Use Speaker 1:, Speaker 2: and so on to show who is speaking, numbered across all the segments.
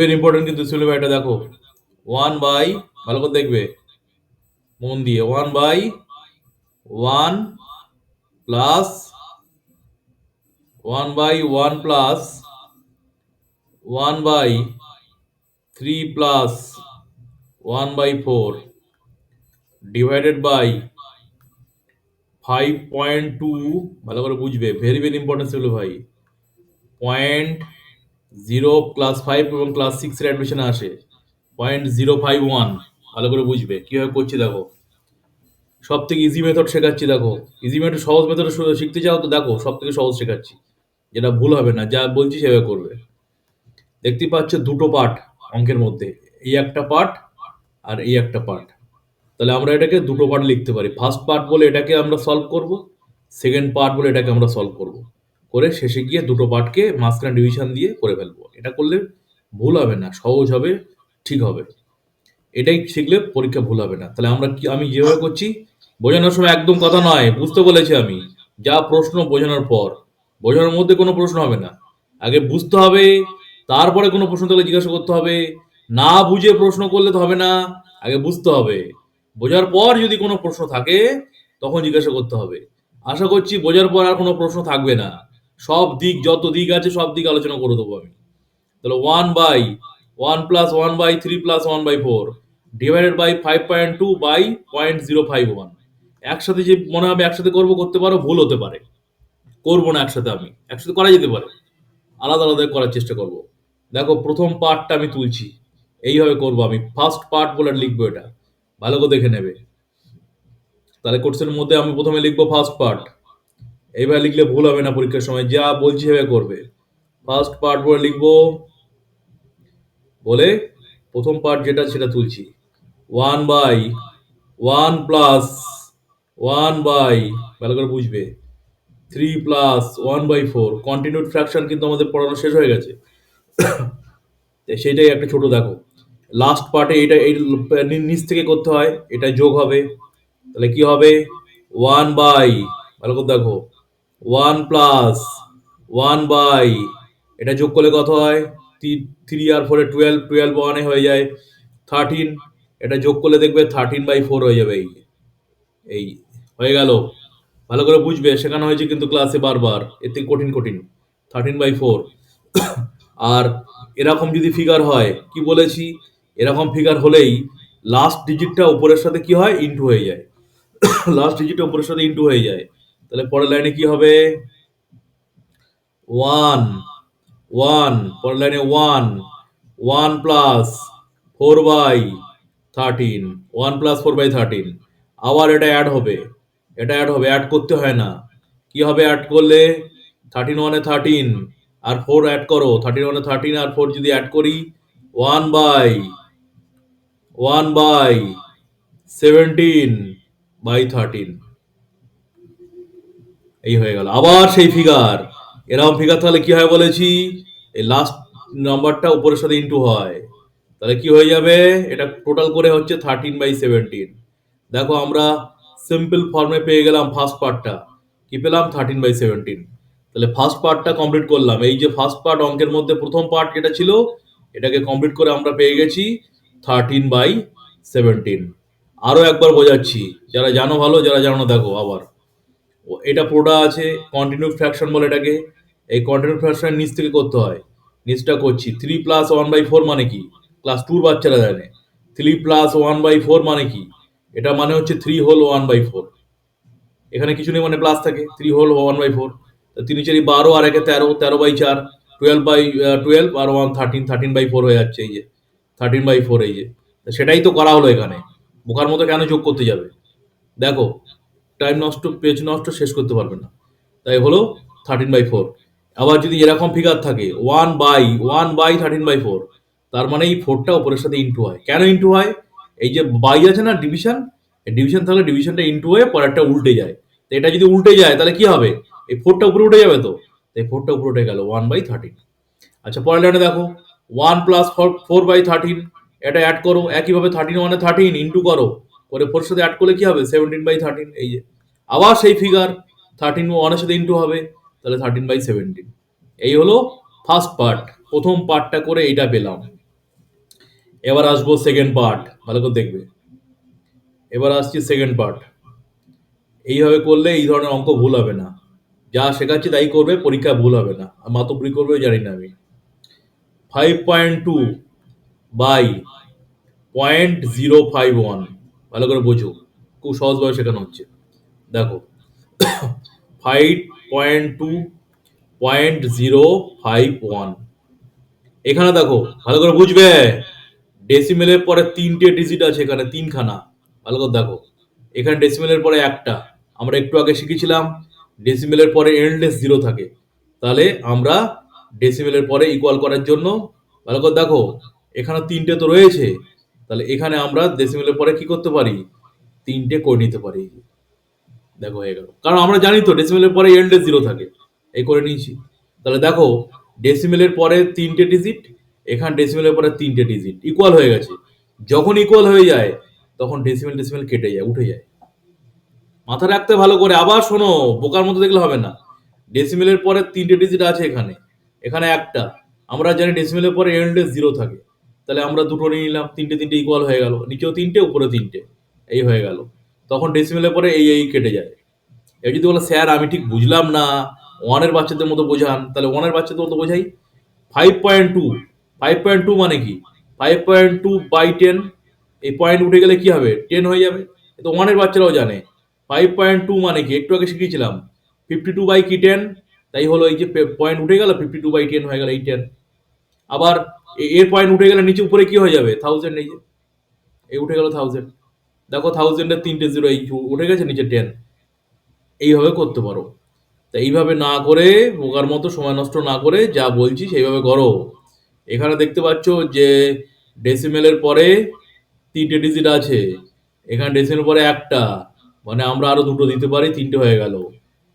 Speaker 1: Very important কিন্তু এটা দেখো। ওয়ান বাই ভালো করে দেখবে। মন দিয়ে। One by one plus one by one plus one by three plus one by four divided by five point two ভালো করে বুঝবে। ভেরি ভেরি ইম্পর্টেন্ট ছিল ভাই। পয়েন্ট জিরো ক্লাস ফাইভ এবং ক্লাস সিক্সের অ্যাডমিশনে আসে। Point zero five one. ভালো করে বুঝবে। কীভাবে করছি দেখো। সব থেকে ইজি মেথড শেখাচ্ছি দেখো। ইজি মেথড সহজ মেথড শিখতে চাও তো দেখো সব থেকে সহজ শেখাচ্ছি। যেটা ভুল হবে না, যা বলছি সেভাবে করবে। দেখতেই পাচ্ছ দুটো পার্ট অঙ্কের মধ্যে। এই একটা পার্ট আর এই একটা পার্ট। তাহলে আমরা এটাকে দুটো পার্ট লিখতে পারি। ফার্স্ট পার্ট বলে এটাকে আমরা সলভ করব সেকেন্ড পার্ট বলে এটাকে আমরা সলভ করব। করে শেষে গিয়ে দুটো পার্টকে মাঝখানে ডিভিশন দিয়ে করে ফেলব। এটা করলে ভুল হবে না, সহজ হবে, ঠিক হবে। এটাই শিখলে পরীক্ষা ভুল হবে না। তাহলে আমরা কি, আমি যেভাবে করছি, বোঝানোর সময় একদম কথা নয়, বুঝতে বলেছি আমি। যা প্রশ্ন বোঝানোর পর, বোঝানোর মধ্যে কোনো প্রশ্ন হবে না। আগে বুঝতে হবে, তারপরে কোনো প্রশ্ন তাহলে জিজ্ঞাসা করতে হবে। না বুঝে প্রশ্ন করলে তো হবে না, আগে বুঝতে হবে। বোঝার পর যদি কোনো প্রশ্ন থাকে, তখন জিজ্ঞাসা করতে হবে। আশা করছি বোঝার পর আর কোনো প্রশ্ন থাকবে না। সব দিক যত দিক আছে, সব দিক আলোচনা করে দেবো আমি। তাহলে one by one plus one by three plus one by four divided by five point two by point zero five one একসাথে যে মনে হবে একসাথে করব, করতে পারো, ভুল হতে পারে। করব না একসাথে আমি, একসাথে করা যেতে পারে। আলাদা আলাদা করার চেষ্টা করব। দেখো, প্রথম পার্টটা আমি তুলছি। এইভাবে করব আমি। ফার্স্ট পার্ট বলে লিখব এটা। ভালো করে দেখে নেবে। তাহলে কোর্সের মধ্যে আমি প্রথমে লিখব ফার্স্ট পার্ট এইভাবে লিখলে ভুল হবে না পরীক্ষার সময়, যা বলছি সেভাবে করবে। ফার্স্ট পার্ট বলে লিখব। বলে প্রথম পার্ট যেটা সেটা তুলছি। One by one plus one by ভালো করে বুঝবে। Three plus one by four continued fraction কিন্তু আমাদের পড়ানো শেষ হয়ে গেছে। সেইটাই একটা ছোট দেখো। লাস্ট পার্টে এটা এই নিচ থেকে করতে হয়, এটা যোগ হবে। তাহলে কি হবে? ওয়ান বাই ভালো করে দেখো। ওয়ান প্লাস ওয়ান বাই, এটা যোগ করলে কত হয়? থ্রি আর ফোরে টুয়েলভ টুয়েলভ ওয়ানে হয়ে যায় থার্টিন এটা যোগ করলে দেখবে থার্টিন বাই ফোর হয়ে যাবে এই এই, হয়ে গেল। ভালো করে বুঝবে, শেখানো হয়েছে কিন্তু ক্লাসে বারবার, এর থেকে কঠিন কঠিন। থার্টিন বাই ফোর আর এরকম যদি ফিগার হয়, কি বলেছি? এরকম ফিগার হলেই লাস্ট ডিজিটটা উপরের সাথে কি হয়? ইন্টু হয়ে যায়। লাস্ট ডিজিটটা উপরের সাথে ইন্টু হয়ে যায়। তাহলে পরের লাইনে কি হবে? ওয়ান ওয়ান পরের লাইনে one one plus four by thirteen one plus four by thirteen আবার এটা অ্যাড হবে। এটা অ্যাড হবে অ্যাড করতে হয় না। কি হবে অ্যাড করলে? থার্টিন ওয়ানে থার্টিন আর ফোর অ্যাড করো। থার্টিন ওয়ানে থার্টিন আর ফোর যদি অ্যাড করি one by one by seventeen by thirteen এই হয়ে গেল। আবার সেই ফিগার এরকম ফিগার তাহলে কি হয় বলেছি? এই লাস্ট নাম্বারটা উপরের সাথে ইন্টু হয়। তাহলে কি হয়ে যাবে? এটা টোটাল করে হচ্ছে থার্টিন বাই সেভেন্টিন দেখো আমরা সিম্পল ফর্মে পেয়ে গেলাম ফার্স্ট পার্টটা কি পেলাম? থার্টিন বাই সেভেন্টিন তাহলে ফার্স্ট পার্টটা কমপ্লিট করলাম। এই যে ফার্স্ট পার্ট অঙ্কের মধ্যে প্রথম পার্ট যেটা ছিল, এটাকে কমপ্লিট করে আমরা পেয়ে গেছি থার্টিন বাই সেভেন্টিন আরও একবার বোঝাচ্ছি। যারা জানো ভালো, যারা জানো দেখো আবার। এটা পুরোটা আছে কন্টিনিউ ফ্র্যাকশন বলে এটাকে। এই কন্টিনিউ ফ্র্যাকশন নিচ থেকে করতে হয়। নিচটা করছি। Three plus one by four মানে কি? ক্লাস টুর বাচ্চারা জানে। Three plus one by four মানে কি? এটা মানে হচ্ছে three whole one by four এখানে কিছু নেই মানে প্লাস থাকে। Three whole one by four তিন চারি বারো আর একে তেরো তেরো বাই চার twelve by twelve R one thirteen thirteen by four হয়ে যাচ্ছে এই যে। থার্টিন বাই ফোর এই যে। সেটাই তো করা হলো এখানে। বোকার মতো কেন যোগ করতে যাবে? দেখো টাইম নষ্ট পেজ নষ্ট শেষ করতে পারবে না। তাই হলো থার্টিন বাই ফোর আবার যদি এরকম ফিগার থাকে one by one by thirteen by four তার মানে এই ফোরটা ওপরের সাথে ইন্টু হয়। কেন ইন্টু হয়? এই যে বাই আছে না ডিভিশন ডিভিশন থাকলে ডিভিশনটা ইন্টু হয়ে পরেরটা উল্টে যায়। তো এটা যদি উল্টে যায়, তাহলে কি হবে? এই ফোরটা উপরে উঠে যাবে তো? এই ফোরটা উপরে উঠে গেল ওয়ান বাই থার্টিন আচ্ছা পরের লাইনে দেখো one plus four four by thirteen এটা অ্যাড করো। একইভাবে থার্টিন ওয়ানে থার্টিন ইন্টু করো। করে ফোর সাথে অ্যাড করলে কি হবে? সেভেন্টিন বাই থার্টিন এই যে। আবার সেই ফিগার থার্টিন ওয়ানের সাথে ইন্টু হবে, তাহলে থার্টিন বাই সেভেন্টিন এই হলো ফার্স্ট পার্ট প্রথম পার্টটা করে এইটা পেলাম। এবার আসব সেকেন্ড পার্ট ভালো করে দেখবে। এবার আসছি সেকেন্ড পার্ট এইভাবে করলে এই ধরনের অঙ্ক ভুল হবে না। যা শেখাচ্ছি তাই করবে, পরীক্ষা ভুল হবে না। আর মাতব্বরি করবে জানি না আমি। Five point two by point zero five one ভালো করে বোঝো। খুব সহজভাবে শেখানো হচ্ছে। দেখো five point two point zero five one এখানে দেখো, ভালো করে বুঝবে? ডেসিমেলের পরে তিনটে ডিজিট আছে এখানে, তিনখানা। ভালো করে দেখো। এখানে ডেসিমেলের পরে একটা। আমরা একটু আগে শিখেছিলাম ডেসিমেলের পরে এন্ডলেস জিরো থাকে। তাহলে আমরা ডেসিমেলের পরে ইকুয়াল করার জন্য, ভালো করে দেখো, এখানে তিনটে তো রয়েছে। তাহলে এখানে আমরা ডেসিমেলের পরে কি করতে পারি? তিনটে করে নিতে পারি। দেখো, হয়ে গেল। কারণ আমরা জানি তো ডেসিমেলের পরে এন্ডলেস জিরো থাকে। এই করে নিয়েছি। তাহলে দেখো ডেসিমেলের পরে তিনটে ডিজিট এখানে ডেসিমেলের পরে তিনটে ডিজিট ইকুয়াল হয়ে গেছে। যখন ইকুয়াল হয়ে যায়, তখন ডেসিমেল ডেসিমেল কেটে যায়, উঠে যায়। মাথা রাখতে ভালো করে। আবার শোনো, বোকার মতো দেখলে হবে না। ডেসিমেলের পরে তিনটে ডিজিট আছে এখানে। এখানে একটা। আমরা জানি ডেসিমেলের পরে এন্ডলেস জিরো থাকে। তাহলে আমরা দুটো নিয়ে নিলাম, তিনটে তিনটে ইকুয়াল হয়ে গেল। নিচেও তিনটে, উপরে তিনটে। এই হয়ে গেল। তখন ডেসিমেলের পরে এই এই কেটে যায়। এবার যদি বলো, স্যার, আমি ঠিক বুঝলাম না। ওয়ানের বাচ্চাদের মতো বোঝান। তাহলে ওয়ানের বাচ্চাদের মতো বোঝাই। Five point two five point two মানে কি? Five point two by ten এই পয়েন্ট উঠে গেলে কি হবে? টেন হয়ে যাবে। তো ওয়ানের বাচ্চারাও জানে। ফাইভ পয়েন্ট টু মানে কি? একটু আগে শিখিয়েছিলাম। ফিফটি টু বাই কি টেন তাই হলো এই যে পয়েন্ট উঠে গেল ফিফটি টু বাই টেন হয়ে গেল, এই টেন আবার এর পয়েন্ট উঠে গেলে নিচে উপরে কি হয়ে যাবে? থাউজেন্ড এই যে। এই উঠে গেল থাউজেন্ড দেখো থাউজেন্ডের তিনটে জিরো এই উঠে গেছে নিচে টেন এইভাবে করতে পারো। তা এইভাবে না করে, বোকার মতো সময় নষ্ট না করে যা বলছি সেইভাবে করো। এখানে দেখতে পাচ্ছ যে ডেসিমেলের পরে তিনটে ডিজিট আছে। এখানে ডেসিমেল পরে একটা। মানে আমরা আরও দুটো দিতে পারি, তিনটে হয়ে গেল।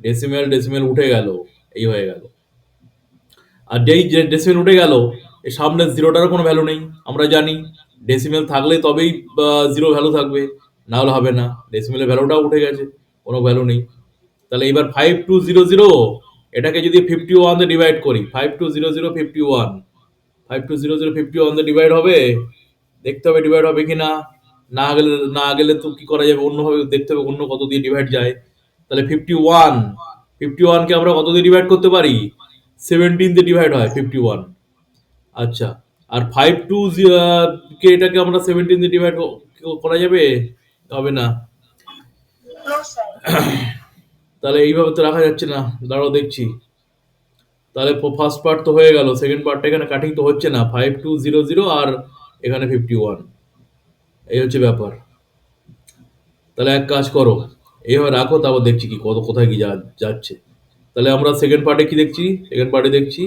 Speaker 1: ডেসিমেল ডেসিমেল উঠে গেল। এই হয়ে গেল। আর যেই ডেসিমেল উঠে গেল সামনে জিরোটারও কোনো ভ্যালু নেই, আমরা জানি। ডেসিমেল থাকলে তবেই জিরো ভ্যালু থাকবে না হলে হবে না। ডেসিমেলের ভ্যালুটাও উঠে গেছে, কোনো ভ্যালু নেই। তাহলে এবার ফাইভ টু জিরো জিরো এটাকে যদি ফিফটি ওয়ান ডিভাইড করি five two zero zero fifty one five two zero zero fifty one divide হবে, দেখতে হবে ডিভাইড হবে কি না না গেলে না গেলে তো কি করা যাবে? অন্যভাবে দেখতে হবে অন্য কত দিয়ে ডিভাইড যায়। তাহলে ফিফটি ওয়ান ফিফটি ওয়ানকে আমরা কত দিয়ে ডিভাইড করতে পারি? সেভেন্টিন দিয়ে ডিভাইড হয় ফিফটি ওয়ান আচ্ছা আর ফাইভ টু কে এটাকে আমরা সেভেন্টিন ডিভাইড করা যাবে? হবে না। তাহলে এইভাবে তো রাখা যাচ্ছে না। দাঁড়াও দেখছি। তাহলে ফার্স্ট পার্ট তো হয়ে গেল সেকেন্ড পার্টটা এখানে কাটিং তো হচ্ছে না। ফাইভ টু জিরো জিরো আর এখানে ফিফটি ওয়ান এই হচ্ছে ব্যাপার। তাহলে এক কাজ করো, এইভাবে রাখো, তারপর দেখছি কি, কত কোথায় কি যাচ্ছে। তাহলে আমরা সেকেন্ড পার্টে কি দেখছি? সেকেন্ড পার্টে দেখছি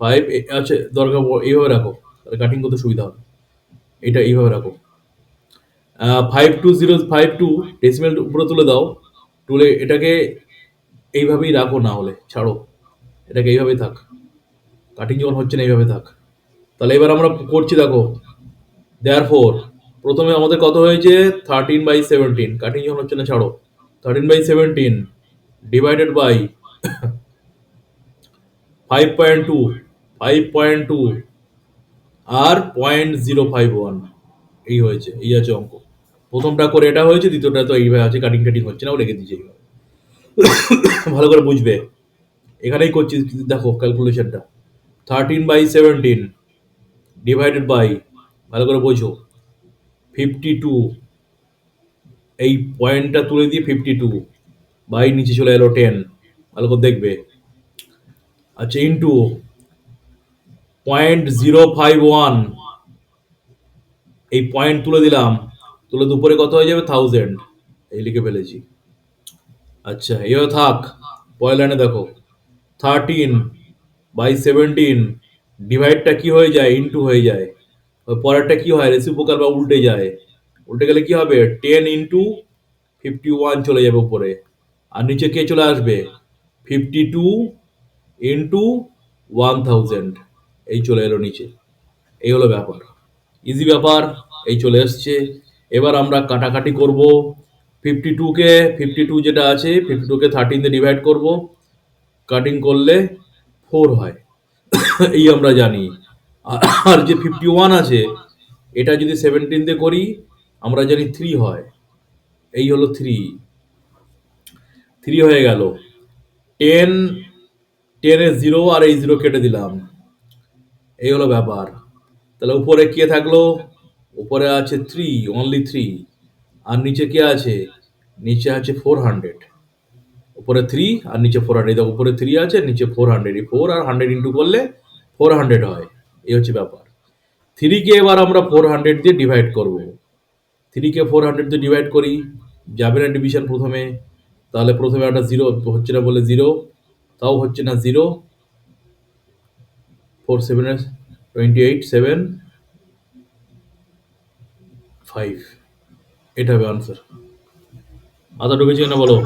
Speaker 1: ফাইভ আছে দরকার এইভাবে রাখো, তাহলে কাটিং করতে সুবিধা হবে। এটা এইভাবে রাখো। Five two zero five two decimal উপরে তুলে দাও, তুলে এটাকে এইভাবেই রাখো না হলে, ছাড়ো। এটাকে এইভাবেই থাক। কাটিং যখন হচ্ছে না, এইভাবে থাক। তাহলে এবার আমরা করছি, দেখো। দেয়ার ফোর প্রথমে আমাদের কত হয়েছে? থার্টিন বাই সেভেন্টিন কাটিং যখন হচ্ছে না, ছাড়ো। Thirteen by seventeen divided by five point two five point two R point zero five one এই হয়েছে, এই আছে অঙ্ক। প্রথমটা করে এটা হয়েছে, দ্বিতীয়টা তো এইভাবে আছে কাটিং কাটিং হচ্ছে না ও রেখে দিয়েছে এইভাবে। ভালো করে বুঝবে। এখানেই করছি, দেখো ক্যালকুলেশনটা thirteen by seventeen divided by ভালো করে বোঝো ফিফটি টু এই পয়েন্টটা তুলে দিয়ে ফিফটি টু বাই নিচে চলে এলো টেন ভালো করে দেখবে। আচ্ছা into point zero five one এই পয়েন্ট তুলে দিলাম। তুলে দুপুরে কত হয়ে যাবে? থাউজেন্ড এই লিখে ফেলেছি। আচ্ছা এও থাক। পরের লাইনে দেখো। থার্টিন বাই সেভেন্টিন ডিভাইডটা কি হয়ে যায়? ইনটু হয়ে যায়। পরেরটা কি হয়? রেসিপ্রোকাল বা উল্টে যায়। উল্টে গেলে কি হবে? টেন ইনটু ফিফটি ওয়ান চলে যাবে উপরে। আর নিচে কে চলে আসবে? Fifty two into one thousand এই চলে এলো নিচে। এই হলো ব্যাপার। ইজি ব্যাপার, এই চলে এসছে। এবার আমরা কাটাকাটি করব। ফিফটি টুকে ফিফটি টু যেটা আছে ফিফটি টুকে থার্টিন দিয়ে ডিভাইড করব। কাটিং করলে ফোর হয়। এই আমরা জানি। আর- যে ফিফটি ওয়ান আছে, এটা যদি সেভেন্টিন দিয়ে করি, আমরা জানি থ্রি হয়। এই হলো থ্রি থ্রি হয়ে গেল। টেন টেনে জিরো আর এই জিরো কেটে দিলাম। এই হলো ব্যাপার। তাহলে উপরে কে থাকল? উপরে আছে থ্রি অনলি থ্রি আর নিচে কে আছে? নিচে আছে ফোর হান্ড্রেড উপরে থ্রি আর নিচে ফোর হান্ড্রেড উপরে থ্রি আছে, নিচে ফোর হান্ড্রেড এই ফোর আর হান্ড্রেড ইন্টু করলে ফোর হান্ড্রেড হয়। এই হচ্ছে ব্যাপার। থ্রিকে এবার আমরা ফোর হান্ড্রেড দিয়ে ডিভাইড করব। থ্রিকে ফোর হান্ড্রেড দিয়ে ডিভাইড করি। যাবে না ডিভিশন প্রথমে। তাহলে প্রথমে একটা জিরো হচ্ছে না বলে জিরো তাও হচ্ছে না zero four seven twenty eight seven five এটা হবে আনসার আদা ঢুকেছে না বলো?